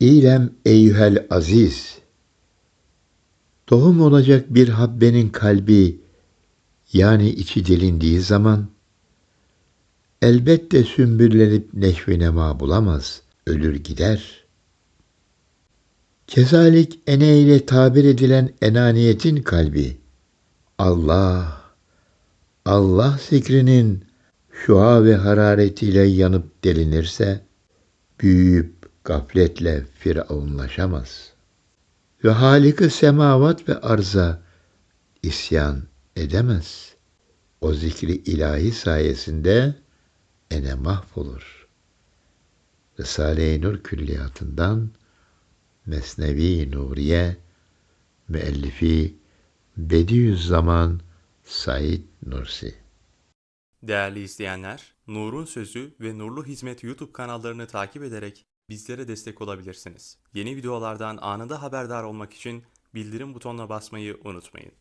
İlem eyyühel aziz. Tohum olacak bir habbenin kalbi yani içi delindiği zaman elbette sümbüllenip neşvi nema bulamaz, ölür gider. Kezalik ene ile tabir edilen enaniyetin kalbi Allah, Allah zikrinin şua ve hararetiyle yanıp delinirse büyüyüp gafletle firavunlaşamaz. Ve Halik-i semavat ve arza isyan edemez. O zikri ilahi sayesinde ene mahvolur. Risale-i Nur külliyatından Mesnevi Nuriye müellifi Bediüzzaman Said Nursi Değerli izleyenler, Nur'un Sözü ve Nurlu Hizmet YouTube kanallarını takip ederek bizlere destek olabilirsiniz. Yeni videolardan anında haberdar olmak için bildirim butonuna basmayı unutmayın.